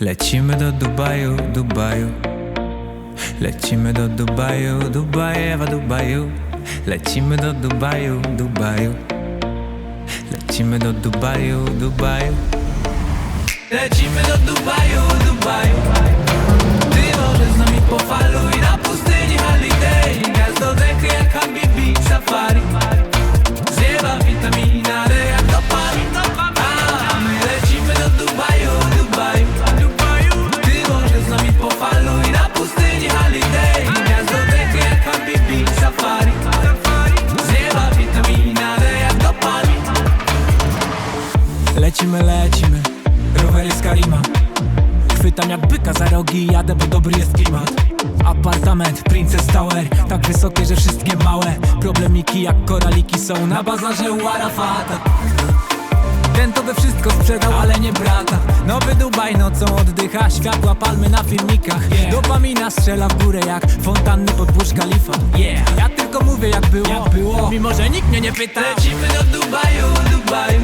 Lecimy do Dubaju, Dubaju. Lecimy do Dubaju, Dubajewa, Dubaju. Lecimy do Dubaju, Dubaju. Lecimy do Dubaju, Dubaju. Lecimy do Dubaju, Dubaju Lecimy, rowery z Karima. Chwytam jak byka za rogi jadę, bo dobry jest klimat. Apartament, Princess Tower Tak wysokie, że wszystkie małe. Problemiki jak koraliki są na bazarze u Arafata. Ten to by wszystko sprzedał, ale nie brata. Nowy Dubaj nocą oddycha Światła palmy na filmikach. Dopamina strzela w górę jak fontanny pod Burj Khalifa. Yeah. Ja tylko mówię jak było, jak było. Mimo, że nikt mnie nie pyta. Lecimy do Dubaju, Dubaju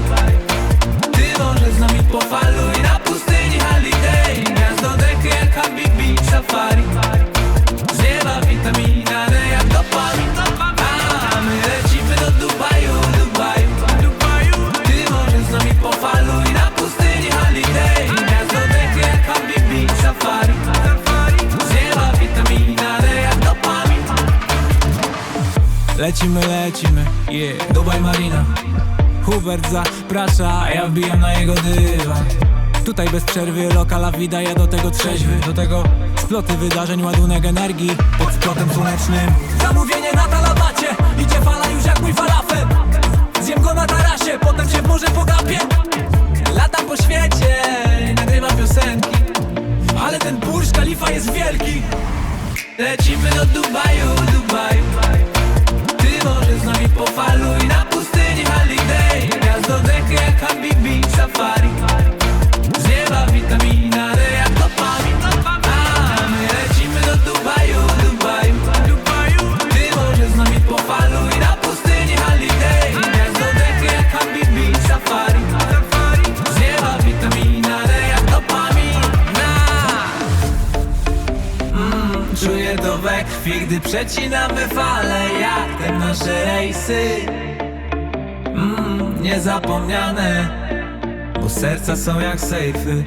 Lecimy, lecimy, yeah. Dubaj Marina. Hubert zaprasza, a ja wbijam na jego dywan Tutaj bez przerwy lokala vida, ja do tego trzeźwy. Do tego sploty wydarzeń, ładunek energii Pod splotem słonecznym. Zamówienie na talabacie, idzie fala już jak mój falafel. Zjem go na tarasie, potem się w morze pogapię. Latam po świecie, nagrywam piosenki. Ale ten Burj Khalifa jest wielki. Lecimy do Dubaju, Dubaju we krwi, gdy przecinamy fale Jak te nasze rejsy. Mm, Niezapomniane Bo serca są jak sejfy